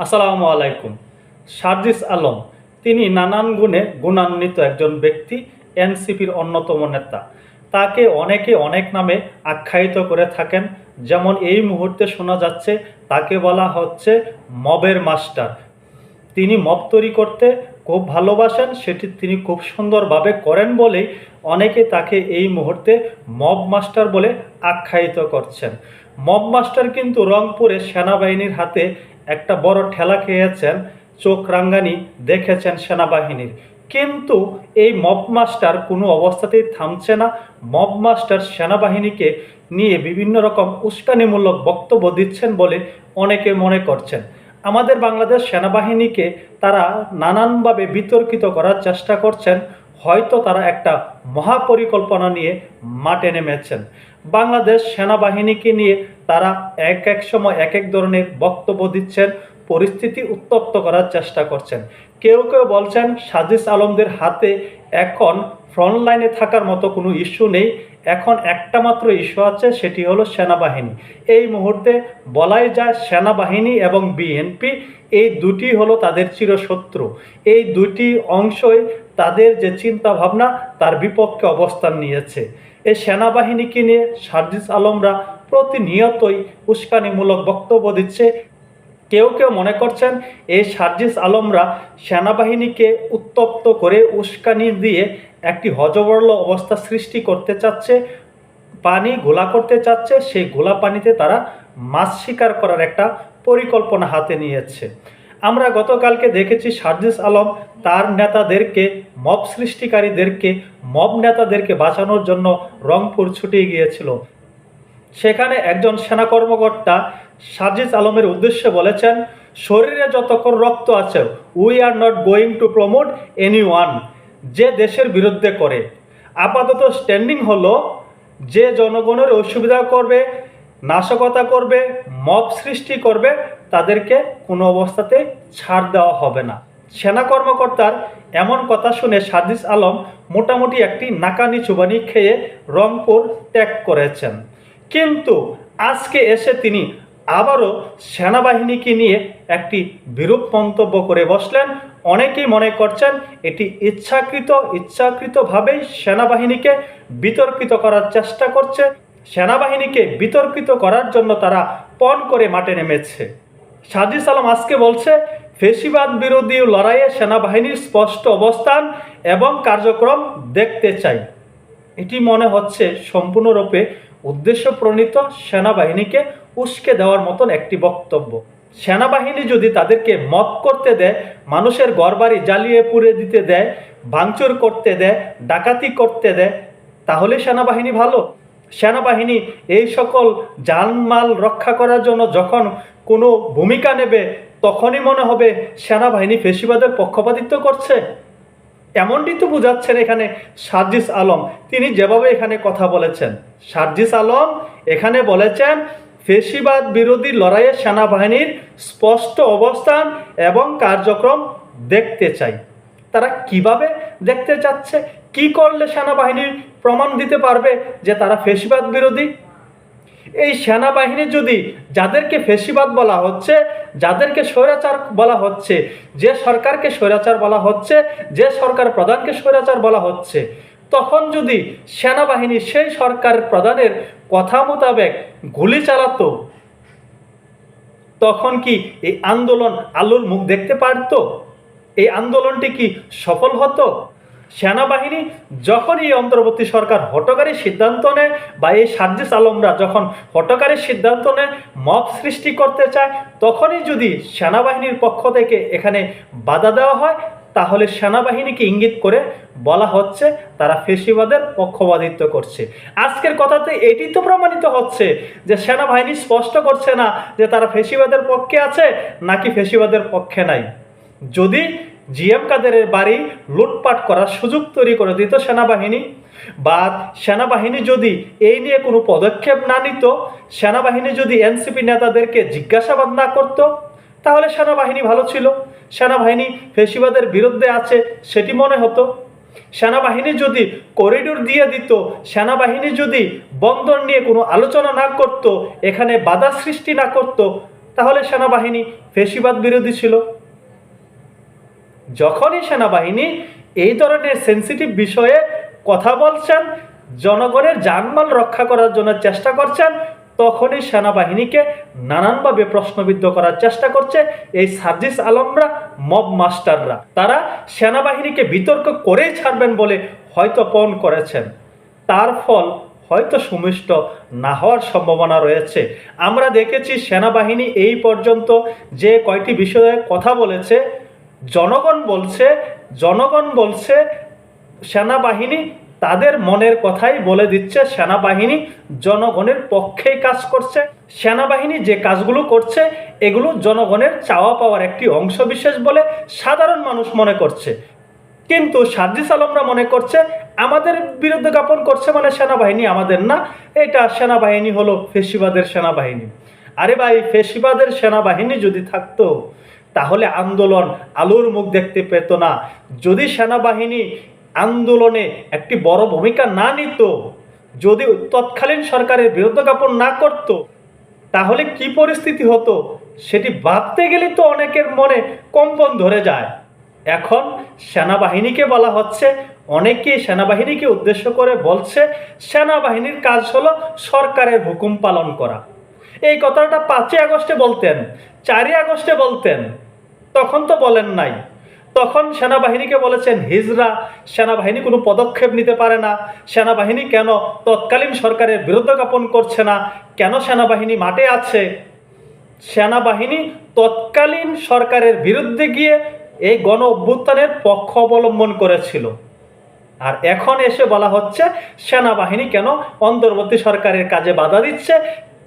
আসসালামু আলাইকুম। সার্জিস আলম, তিনি নানান গুণে গুণান্বিত একজন ব্যক্তি, এনসিপির অন্যতম নেতা। তাকে অনেকে অনেক নামে আখ্যায়িত করে থাকেন। যেমন এই মুহূর্তে শোনা যাচ্ছে, তাকে বলা হচ্ছে মবের মাস্টার। তিনি মব তৈরি করতে খুব ভালোবাসেন, সেটি তিনি খুব সুন্দরভাবে করেন বলেই অনেকে তাকে এই মুহূর্তে মব মাস্টার বলে আখ্যায়িত করছেন। মব মাস্টার কিন্তু রংপুরে সেনাবাহিনীর হাতে একটা বড় ঠেলা খেয়েছেন, চোখ রাঙ্গানি দেখেছেন সেনাবাহিনীর। কিন্তু এই মব মাস্টার কোনো অবস্থাতেই থামছে না। মব মাস্টার সেনাবাহিনীকে নিয়ে বিভিন্ন রকম উস্কানিমূলক বক্তব্য দিচ্ছেন বলে অনেকে মনে করছেন। আমাদের বাংলাদেশ সেনাবাহিনীকে তারা নানানভাবে বিতর্কিত করার চেষ্টা করছেন। হয়তো তারা একটা মহাপরিকল্পনা নিয়ে মাঠে নেমেছেন। বাংলাদেশ সেনাবাহিনীকে নিয়ে তারা এক এক সময় এক এক ধরনের বক্তব্য দিচ্ছেন, পরিস্থিতি উত্তপ্ত করার চেষ্টা করছেন। কেউ কেউ বলছেন, সাজিস আলমদের হাতে এখন ফ্রন্টলাইনে থাকার মতো কোনো ইস্যু নেই, এখন একটা মাত্র ইস্যু আছে, সেটি হলো সেনাবাহিনী। এই মুহূর্তে বলাই যায় সেনাবাহিনী এবং বিএনপি এই দুটি হলো তাদের চিরশত্রু। এই দুটি অংশই তাদের যে চিন্তা ভাবনা তার বিপক্ষে অবস্থান নিয়েছে। এই সেনাবাহিনীকে নিয়ে সার্জিস আলমরা প্রতিনিয়তই উস্কানিমূলক বক্তব্য দিচ্ছে। কেউ কেউ মনে করছেন এই সার্জিস আলমরা সেনাবাহিনীকে উত্তপ্ত করে উস্কানি দিয়ে একটি হজবরল অবস্থা সৃষ্টি করতে চাচ্ছে, পানি ঘোলা করতে চাচ্ছে, সেই ঘোলা পানিতে তারা মাছ শিকার করার একটা পরিকল্পনা হাতে নিয়েছে। আমরা গতকালকে দেখেছি সার্জিস আলম তার নেতাদেরকে, মব সৃষ্টিকারীদেরকে, মব নেতাদেরকে বাঁচানোর জন্য রংপুর ছুটে গিয়েছিল। সেখানে একজন সেনা কর্মকর্তা সাজিদ আলমের উদ্দেশ্যে বলেছেন, শরীরে যতক্ষণ রক্ত আছে we are not going to promote anyone যে দেশের বিরুদ্ধে করে। আপাতত স্ট্যান্ডিং হলো, যে জনগণের অসুবিধা করবে নাশকতা করবে, মব সৃষ্টি করবে, তাদেরকে কোনো অবস্থাতে ছাড় দেওয়া হবে না। সেনা কর্মকর্তার এমন কথা শুনে সাদিস আলম মোটামুটি একটি নাকানি চুবানি খেয়ে রংপুর ত্যাগ করেছেন। কিন্তু আজকে এসে তিনি আবারও সেনাবাহিনীকে নিয়ে একটি বিরূপ মন্তব্য করে বসলেন। অনেকেই মনে করছেন এটি ইচ্ছাকৃত, ইচ্ছাকৃতভাবেই সেনাবাহিনীকে বিতর্কিত করার চেষ্টা করছে। সেনাবাহিনীকে বিতর্কিত করার জন্য তারা পণ করে মাঠে নেমেছে। সাজিস আলম আজকে বলছে, ফেসিবাদ বিরোধী লড়াইয়ে সেনাবাহিনীর স্পষ্ট অবস্থান এবং কার্যক্রম দেখতে চাই। এটি মনে হচ্ছে সম্পূর্ণরূপে উদ্দেশ্য প্রণীত সেনাবাহিনীকে উস্কে দেওয়ার মতন একটি বক্তব্য। সেনাবাহিনী যদি তাদেরকে মত করতে দেয়, মানুষের ঘরবাড়ি জ্বালিয়ে পুড়ে দিতে দেয়, ভাঙচুর করতে দেয়, ডাকাতি করতে দেয়, তাহলে সেনাবাহিনী ভালো। সেনাবাহিনী এই সকল জানমাল রক্ষা করার জন্য যখন কোনো ভূমিকা নেবে, তখনই মনে হবে সেনাবাহিনী ফেসিবাদের পক্ষপাতিত্ব করছে। এমনটি তো বোঝাচ্ছেন এখানে সার্জিস আলম। তিনি যেভাবে এখানে কথা বলেছেন। সার্জিস আলম এখানে বলেছেন, ফেসিবাদ বিরোধী লড়াইয়ে সেনাবাহিনীর স্পষ্ট অবস্থান এবং কার্যক্রম দেখতে চাই। তারা কীভাবে দেখতে চাচ্ছে? কি করলে সেনাবাহিনীর প্রমাণ দিতে পারবে যে তারা ফেসিবাদ বিরোধী? এই সেনাবাহিনী যদি যাদেরকে ফেসিবাদ বলা হচ্ছে, যাদেরকে স্বৈরাচার বলা হচ্ছে, যে সরকারকে স্বৈরাচার বলা হচ্ছে, যে সরকার প্রধানকে স্বৈরাচার বলা হচ্ছে, তখন যদি সেনাবাহিনী সেই সরকার প্রধানের কথা মোতাবেক গুলি চালাতো, তখন কি এই আন্দোলন আলুর মুখ দেখতে পারতো? এই আন্দোলনটি কি সফল হতো? সেনাবাহিনী যখন এই অন্তর্বর্তী সরকার হটকারী সিদ্ধান্ত নেয় বা এই সার্জিস আলমরা যখন হটকারী সিদ্ধান্ত নেয়, মব সৃষ্টি করতে চায়, তখনই যদি সেনাবাহিনীর পক্ষ থেকে এখানে বাধা দেওয়া হয়, তাহলে সেনাবাহিনীকে ইঙ্গিত করে বলা হচ্ছে তারা ফেসিবাদের পক্ষপাতিত্ব করছে। আজকের কথাতে এটি তো প্রমাণিত হচ্ছে যে সেনাবাহিনী স্পষ্ট করছে না যে তারা ফেসিবাদের পক্ষে আছে নাকি ফেসিবাদের পক্ষে নাই। যদি জিএম কাদেরের বাড়ি লুটপাট করার সুযোগ তৈরি করে দিত সেনাবাহিনী। বা সেনাবাহিনী যদি এই নিয়ে কোনো পদক্ষেপ না নিত, সেনাবাহিনী যদি এনসিপি নেতাদেরকে জিজ্ঞাসাবাদ না করত, তাহলে সেনাবাহিনী ভালো ছিল। সেনাবাহিনী ফেসিবাদের বিরুদ্ধে আছে, সেটি মনে হতো। সেনাবাহিনী যদি করিডোর দিয়ে দিত, সেনাবাহিনী যদি বন্দর নিয়ে কোনো আলোচনা না করত, এখানে বাধা সৃষ্টি না করত, তাহলে সেনাবাহিনী ফেসিবাদ বিরোধী ছিল। যখনই সেনাবাহিনী এই ধরনের সেন্সিটিভ বিষয়ে কথা বলছেন, জনগণের জানমাল রক্ষা করার জন্য চেষ্টা করছেন, তখনই সেনাবাহিনীকে নানানভাবে প্রশ্নবিদ্ধ করার চেষ্টা করছে এই সার্জিস আলমরা, মব মাস্টাররা। তারা সেনাবাহিনীকে বিতর্ক করেই ছাড়বেন বলে হয়তো পণ করেছেন। তার ফল হয়তো সুমিষ্ট না হওয়ার সম্ভাবনা রয়েছে। আমরা দেখেছি সেনাবাহিনী এই পর্যন্ত যে কয়টি বিষয়ে কথা বলেছে জনগণ বলছে জনগণ বলছে, সেনাবাহিনী তাদের মনের কথাই বলে দিচ্ছে, সেনাবাহিনী জনগণের পক্ষেই কাজ করছে। সেনাবাহিনী যে কাজগুলো করছে, এগুলো জনগণের চাওয়া পাওয়ার একটি অংশ বিশেষ বলে সাধারণ মানুষ মনে করছে। কিন্তু সার্জিস আলমরা মনে করছে, আমাদের বিরুদ্ধে জ্ঞাপন করছে মানে সেনাবাহিনী আমাদের না, এটা সেনাবাহিনী হলো ফেসিবাদের সেনাবাহিনী। আরে ভাই, ফেসিবাদের সেনাবাহিনী যদি থাকতো তাহলে আন্দোলন আলোর মুখ দেখতে পেত না। যদি সেনাবাহিনী আন্দোলনে একটি বড় ভূমিকা না নিত, যদি তৎকালীন সরকারের বিরুদ্ধে জ্ঞাপন না করত, তাহলে কি পরিস্থিতি হতো? সেটি ভাবতে গেলে তো অনেকের মনে কম্পন ধরে যায়। এখন সেনাবাহিনীকে বলা হচ্ছে, অনেকেই সেনাবাহিনীকে উদ্দেশ্য করে বলছে, সেনাবাহিনীর কাজ হলো সরকারের হুকুম পালন করা। এই কথাটা পাঁচই আগস্টে বলতেন, চারই আগস্টে বলতেন। তখন তো বলেন নাই। তখন সেনাবাহিনীকে বলেছেন, হিজরা, সেনাবাহিনী কোনো পদক্ষেপ নিতে পারে না। সেনাবাহিনী কেন তৎকালীন সরকারের বিরুদ্ধে জ্ঞাপন করছে না? কেন সেনাবাহিনী মাঠে আছে? সেনাবাহিনী তৎকালীন সরকারের বিরুদ্ধে গিয়ে এই গণ অভ্যুত্থানের পক্ষ অবলম্বন করেছিল। আর এখন এসে বলা হচ্ছে, সেনাবাহিনী কেন অন্তর্বর্তী সরকারের কাজে বাধা দিচ্ছে?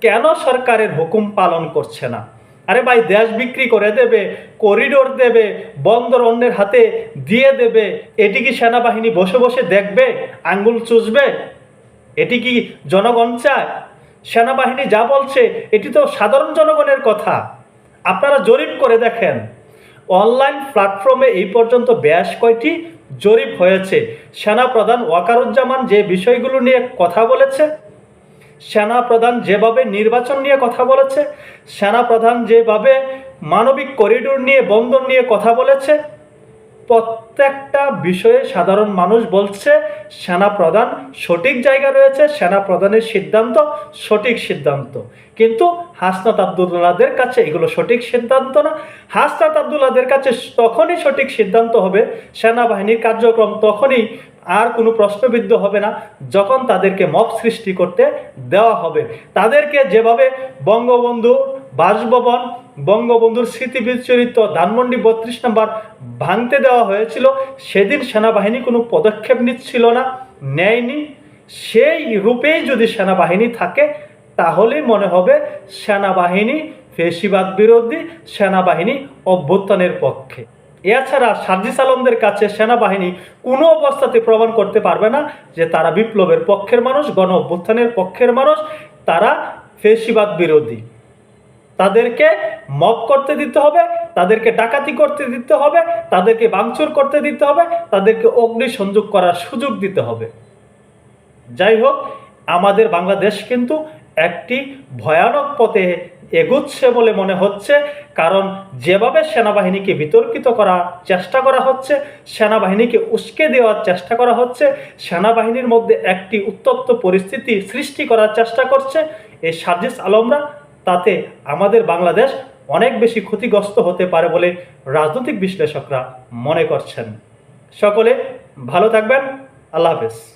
কেন সরকারের হুকুম পালন করছে না? আরে ভাই, দেশ বিক্রি করে দেবে করিডোর দেবে, বন্দর অন্যের হাতে দিয়ে দেবে, এটি কি সেনাবাহিনী বসে বসে দেখবে, আঙ্গুল চুষবে? এটি কি জনগণ চায়? সেনাবাহিনী যা বলছে, এটি তো সাধারণ জনগণের কথা। আপনারা জরিপ করে দেখেন। অনলাইন প্ল্যাটফর্মে এই পর্যন্ত বেশ কয়টি জরিপ হয়েছে। সেনাপ্রধান ওয়াকারুজ্জামান যে বিষয়গুলো নিয়ে কথা বলেছে সেনাপ্রধান যেভাবে নির্বাচন নিয়ে কথা বলেছে, সেনাপ্রধান যেভাবে মানবিক করিডোর নিয়ে বন্দর নিয়ে কথা বলেছে, প্রত্যেকটা বিষয়ে সাধারণ মানুষ বলছে, সেনাপ্রধান সঠিক জায়গা রয়েছে, সেনাপ্রধানের সিদ্ধান্ত সঠিক সিদ্ধান্ত। কিন্তু হাসনাত আবদুল্লাহদের কাছে এগুলো সঠিক সিদ্ধান্ত না। হাসনাত আবদুল্লাহদের কাছে তখনই সঠিক সিদ্ধান্ত হবে, সেনাবাহিনীর কার্যক্রম তখনই আর কোনো প্রশ্নবিদ্ধ হবে না। যখন তাদেরকে মব সৃষ্টি করতে দেওয়া হবে, তাদেরকে যেভাবে বঙ্গবন্ধু বাসভবন, বঙ্গবন্ধুর স্মৃতি বিচরিত ধানমন্ডি বত্রিশ নম্বর ভাঙতে দেওয়া হয়েছিল, সেদিন সেনাবাহিনী কোনো পদক্ষেপ নিচ্ছিল না, নেয়নি। সেই রূপেই যদি সেনাবাহিনী থাকে, তাহলেই মনে হবে সেনাবাহিনী ফেসিবাদ বিরোধী, সেনাবাহিনী অভ্যুত্থানের পক্ষে। এছাড়া সার্জিস আলমদের কাছে সেনাবাহিনী কোনো অবস্থাতে প্রমাণ করতে পারবে না যে তারা বিপ্লবের পক্ষের মানুষ, গণ অভ্যুত্থানের পক্ষের মানুষ, তারা ফেসিবাদ বিরোধী। তাদেরকে মব করতে দিতে হবে, তাদেরকে ডাকাতি করতে দিতে হবে, তাদেরকে বাংচুর করতে দিতে হবে, তাদেরকে অগ্নি সংযোগ করার সুযোগ দিতে হবে। যাই হোক, আমাদের বাংলাদেশ কিন্তু একটি ভয়ানক পথে এগুচ্ছে বলে মনে হচ্ছে, কারণ যেভাবে সেনাবাহিনীকে বিতর্কিত করার চেষ্টা করা হচ্ছে, সেনাবাহিনীকে উস্কে দেওয়ার চেষ্টা করা হচ্ছে, সেনাবাহিনীর মধ্যে একটি উত্তপ্ত পরিস্থিতি সৃষ্টি করার চেষ্টা করছে, এই সার্জিস আলমরা, তাতে আমাদের বাংলাদেশ অনেক বেশি ক্ষতিগ্রস্ত হতে পারে বলে রাজনৈতিক বিশ্লেষকরা মনে করছেন। সকলে ভালো থাকবেন, আল্লাহ হাফেজ।